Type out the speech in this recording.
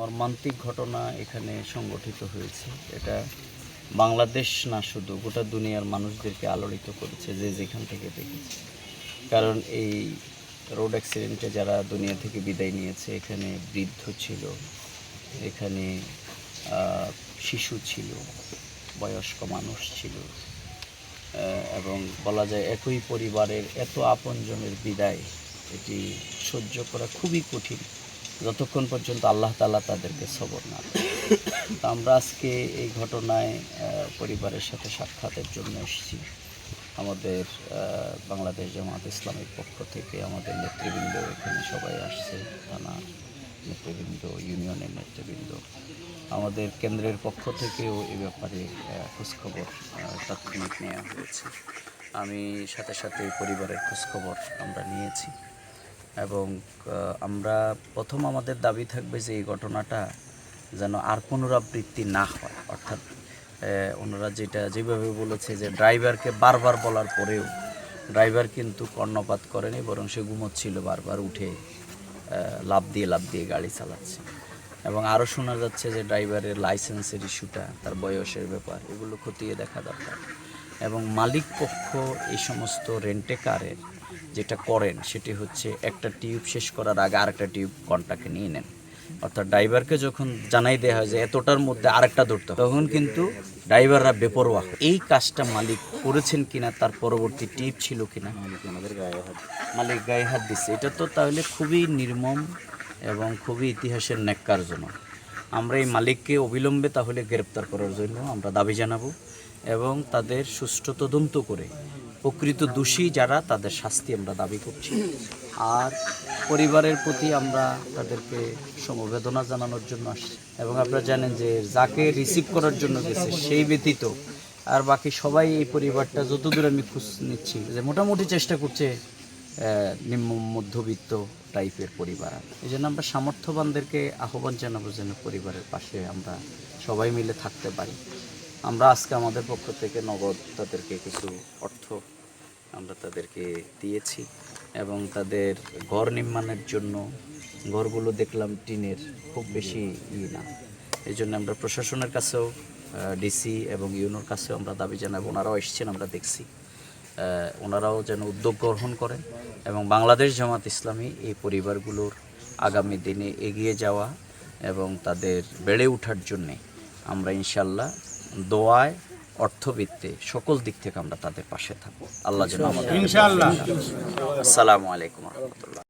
মর্মান্তিক ঘটনা এখানে সংগঠিত হয়েছে। এটা বাংলাদেশ না শুধু, গোটা দুনিয়ার মানুষদেরকে আলোড়িত করেছে যে যেখান থেকে দেখেছে। কারণ এই রোড অ্যাক্সিডেন্টে যারা দুনিয়া থেকে বিদায় নিয়েছে, এখানে বৃদ্ধ ছিল, এখানে শিশু ছিল, বয়স্ক মানুষ ছিল এবং বলা যায় একই পরিবারের এত আপনজনের বিদায়, এটি সহ্য করা খুবই কঠিন। যতক্ষণ পর্যন্ত আল্লাহ তালা তাদেরকে সবর না তো আমরা আজকে এই ঘটনায় পরিবারের সাথে সাক্ষাতের জন্য এসেছি। আমাদের বাংলাদেশ জামাত ইসলামের পক্ষ থেকে আমাদের নেতৃবৃন্দ এখানে সবাই আসছে, থানা নেতৃবৃন্দ, ইউনিয়নের নেতৃবৃন্দ। আমাদের কেন্দ্রের পক্ষ থেকেও এ ব্যাপারে খোঁজখবর তাৎক্ষণিক নেওয়া হয়েছে। আমি সাথে সাথে পরিবারের খোঁজখবর আমরা নিয়েছি। এবং আমরা প্রথম আমাদের দাবি থাকবে যে এই ঘটনাটা যেন আর পুনরাবৃত্তি না হয়। অর্থাৎ ওনারা যেটা যেভাবে বলেছে যে ড্রাইভারকে বারবার বলার পরেও ড্রাইভার কিন্তু কর্ণপাত করেনি, বরং সে ঘুমোচ্ছিল বারবার, উঠে লাভ দিয়ে লাভ দিয়ে গাড়ি চালাচ্ছে। এবং আরও শোনা যাচ্ছে যে ড্রাইভারের লাইসেন্সের ইস্যুটা, তার বয়সের ব্যাপার, এগুলো খতিয়ে দেখা দরকার। এবং মালিক পক্ষ এই সমস্ত রেন্টে কারের যেটা করেন, সেটি হচ্ছে একটা টিউব শেষ করার আগে আরেকটা টিউব কন্টাকে নিয়ে নেন। অর্থাৎ ড্রাইভারকে যখন জানাই দেওয়া হয় যে এতটার মধ্যে আরেকটা ধরতে তখন কিন্তু ড্রাইভাররা বেপরোয়া এই কাজটা মালিক করেছেন কিনা, তার পরবর্তী টিপ ছিল কিনা? আমাদের গায়ে হাত মালিক গায়ে হাত দিচ্ছে এটা তো তাহলে খুবই নির্মম এবং খুবই ইতিহাসের ন্যাক্কারজনক। আমরা এই মালিককে অবিলম্বে তাহলে গ্রেপ্তার করার জন্য আমরা দাবি জানাব এবং তাদের সুষ্ঠু তদন্ত করে প্রকৃত দোষী যারা, তাদের শাস্তি আমরা দাবি করছি। আর পরিবারের প্রতি আমরা তাদেরকে সমবেদনা জানানোর জন্য আসছি। এবং আপনারা জানেন যে যাকে রিসিভ করার জন্য গেছে, সেই ব্যতীত আর বাকি সবাই এই পরিবারটা যতদূর আমি খোঁজ নিচ্ছি, যে মোটামুটি চেষ্টা করছে নিম্ন মধ্যবিত্ত টাইপের পরিবার এই জন্য আমরা সামর্থ্যবানদেরকে আহ্বান জানাব যেন পরিবারের পাশে আমরা সবাই মিলে থাকতে পারি। আমরা আজকে আমাদের পক্ষ থেকে নগদ তাদেরকে কিছু অর্থ আমরা তাদেরকে দিয়েছি এবং তাদের ঘর নির্মাণের জন্য ঘরগুলো দেখলাম টিনের খুব বেশি ই না। এই জন্য আমরা প্রশাসনের কাছেও ডিসি এবং ইউনোর কাছেও আমরা দাবি জানাব, ওনারাও এসেছেন, আমরা দেখছি। ওনারাও যেন উদ্যোগ গ্রহণ করেন এবং বাংলাদেশ জামাত ইসলামী এই পরিবারগুলোর আগামী দিনে এগিয়ে যাওয়া এবং তাদের বেড়ে ওঠার জন্যে আমরা ইনশাল্লাহ দোয়ায় অর্থবিত্তে সকল দিক থেকে আমরা তাদের পাশে থাকব আল্লাহ যেন আমাদের। আসসালামু আলাইকুম রহমতুল্লাহ